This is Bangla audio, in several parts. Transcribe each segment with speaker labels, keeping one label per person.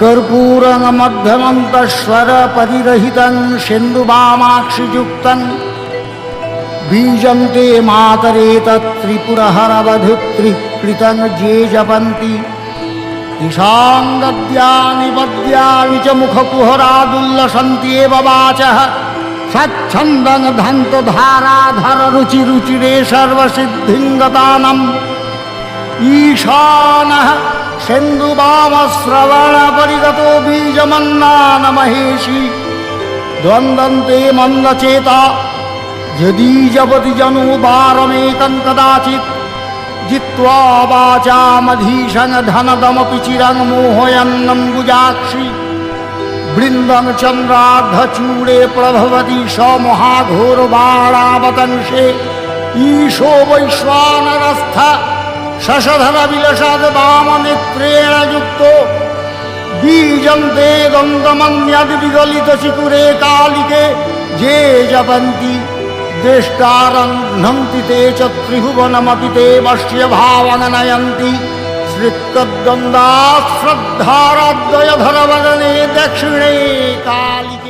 Speaker 1: कर्पूरमध्यमन्तस्वरपरिरहितं सिन्धुवामाक्षियुक्तं बीजं ते मातरेतत्त्रिपुरहरवधुत्रिकृतं ये जपन्ति दिशां गद्यानि पद्यानि च मुखकुहरादुल्लसन्त्येव वाचः स्वच्छन्दं धन्तधाराधररुचिरुचिरे सर्वसिद्धिं गतानम् ईशानः सिन्धुवामश्रवणपरिगतो बीजमन्नानमहेशी द्वन्द्वन्ते मन्दचेता यदि जपति जनो वारमेकं कदाचित् जित्वा वाचामधीशं धनदमपि चिरं मोहयन्नम्बुजाक्षि बृन्दं चन्द्रार्धचूडे प्रभवति स महाघोरबाणावतंशे ईशो वैश्वानरस्थ শশধর বিলসাদ বামনে নেত্রেণ যুক্ত বীজন্তে দ্বন্দ্বমন্যাদি বিগলিত শিকুরে কালিকে যে জপন্তি। দেষ্টারহন্তি তে চ ত্রিভুবনমপি তে বস্য ভাবনয়ন্তি শ্রীকদ্বন্দ্বা শ্রদ্ধারাদ্বয় ধরবদনে দক্ষিণে কালিকে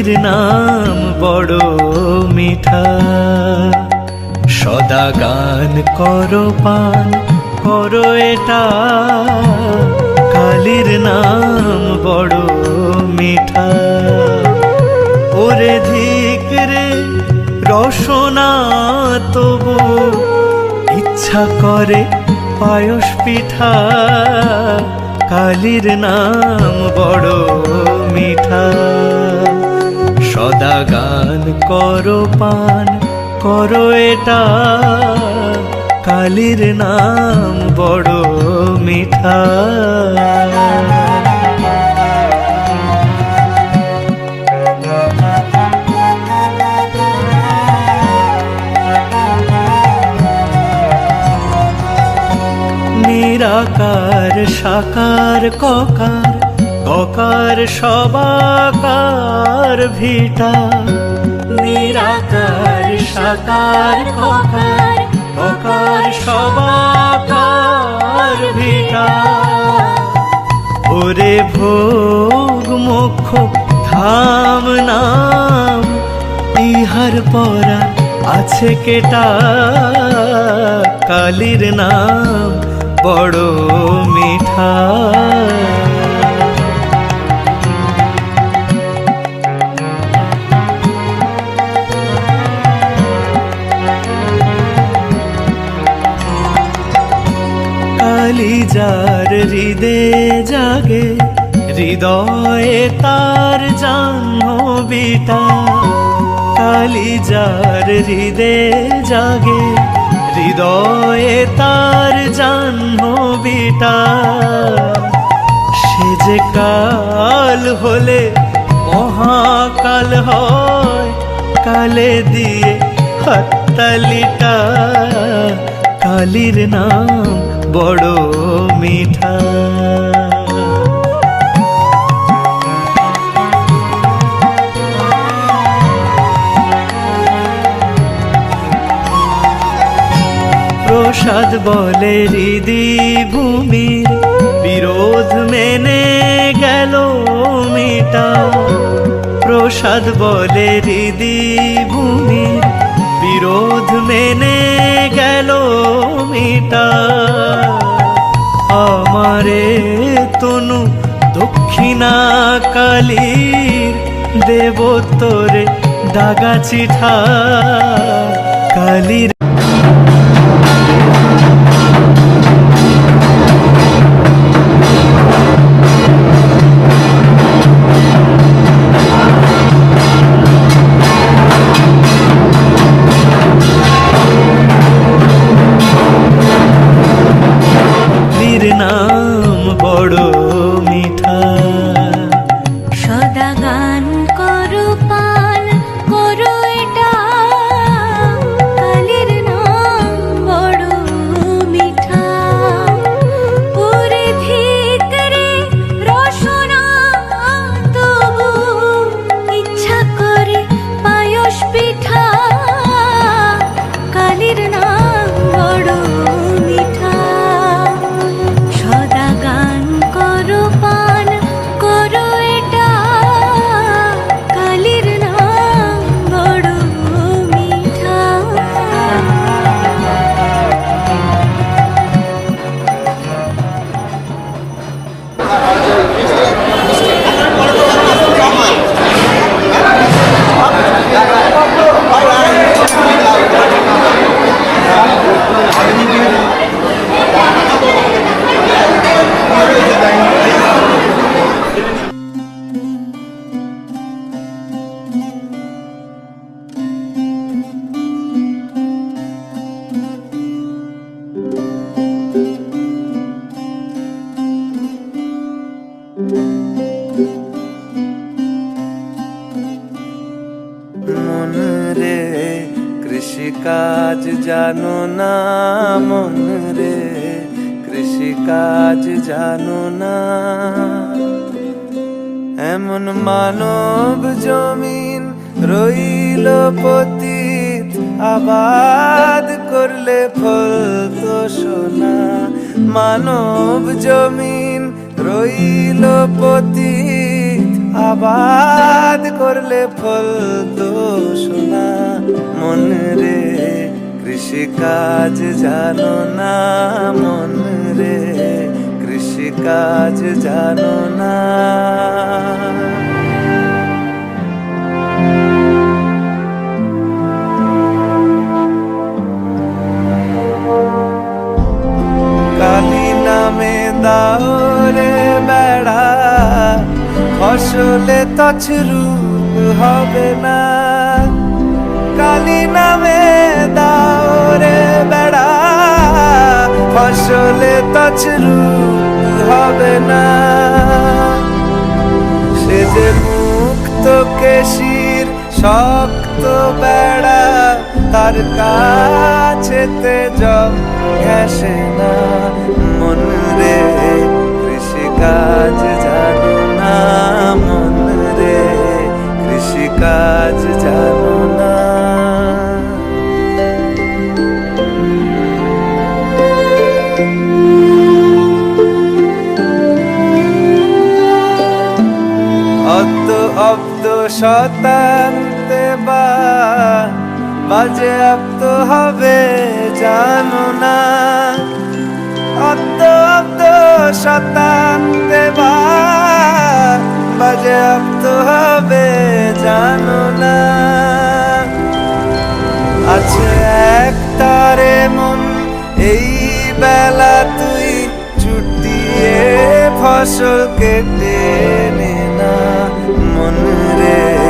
Speaker 2: কালীর নাম বড় মিঠা। সদা গান করো পান, করো এটা। কালীর নাম বড় মিঠা। ওরে ধিক রে, রসনা তবু ইচ্ছা করে পায়স পিঠা। কালীর নাম বড় মিঠা। সদা গান করো পান করো এটা। কালীর নাম বড় মিঠা। নিরাকার সাকার ককার ককার সবাকার ভিটা, নিরাকার সাকার ককার ককার সবাকার ভিটা। ওরে ভোগ মুখ ধাম নাম, ইহার পরা আছে কেটা, কালীর নাম বড় মিঠা। কালী যার হৃদে জাগে, হৃদয়ে তার জাহ্নবীটা। কালী যার হৃদে জাগে, হৃদয়ে তার জাহ্নবীটা। সে যে কাল হলে, মহাকাল হয়, কালে দিয়ে হাততালিটা। কালীর নাম বড় মিঠা। প্রসাদ বলে হৃদি ভূমির বিরোধ মেনে গেল মিটা প্রসাদ বলে হৃদি ভূমির বিরোধ মেনে গেল মিটা আমারে তনু দক্ষিণা কালীর দেব তোরে দাগা চিঠা কালীর
Speaker 3: জানো না। এমন মানব জমিন রইল পতিত। আবাদ করলে ফল তো সোনা। মানব জমিন রইল পতিত। আবাদ করলে ফল তো সোনা। মন রে, কৃষিকাজ জানো না। কাজ জানো না। কালি নামে দাওরে বেড়া, ফসলে তছরু হবে না। কালি নামে দাওরে বেড়া, ফসলে তছরু হবে না। সে যে মুক্ত কেশির শক্ত বেড়া তার কাছেতে জম ঘেসে না। মন শতান্তে বা, বাজে আপ্ত হবে জানো না। অদ্দ অব্দ শতান্তে বা হবে জানো না। আছে এক তারে মন, এই বেলা তুই ছুটিয়ে ফসল কেটে নে না। মন রে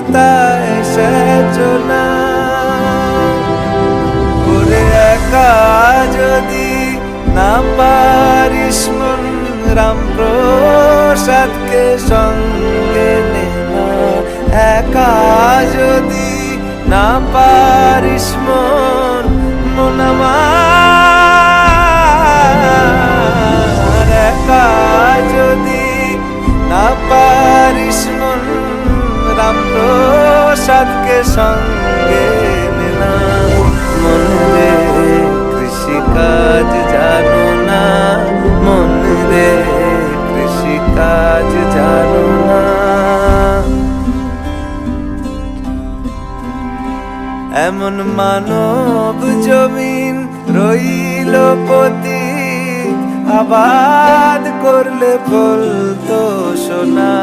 Speaker 3: বাড়ি তাই সচনা করে একা যদি না পারিস মন রাম প্রসাদকে সঙ্গে নে। একা যদি না পারিস মন মন আমার এমন মানব জমিন রইল পতি আবাদ করলে ফল তো সোনা,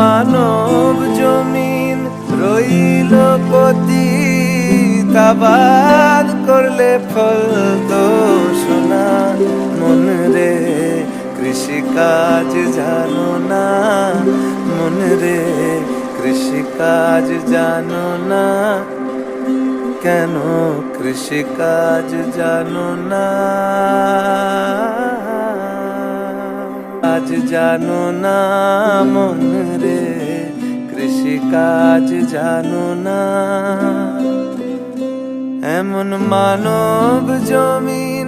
Speaker 3: মানব জমিন রইল পতি আবাদ করলে ফল তো সোনা, মন রে কৃষি কাজ জানো না, মন রে কৃষি কাজ জানো না। কেন কৃষি কাজ জানো না? আজ জানো না মন রে কৃষি কাজ জানো না। এমন মানব জমিন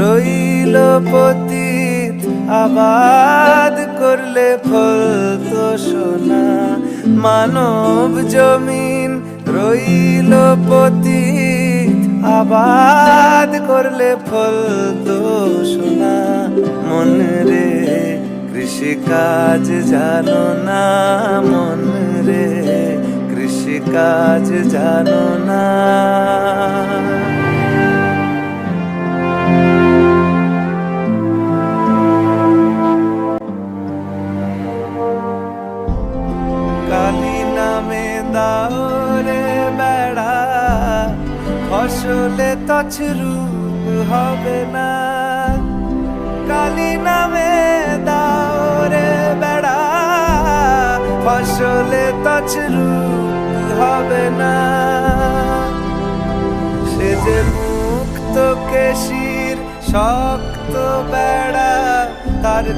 Speaker 3: রইল পতিত, আবাদ করলে ফল তো সোনা। মানব জমিন রইল পতিত আবাদ করলে ফল তো শোনা। মন রে কৃষি কাজ জানো না মন রে কৃষি কাজ জানো না। তছরূপ হবে না। কালি নামে দাও রে বেড়া, ফসলে তছরূপ হবে না। সে যে মুক্ত কেশির শক্ত বেড়া, তার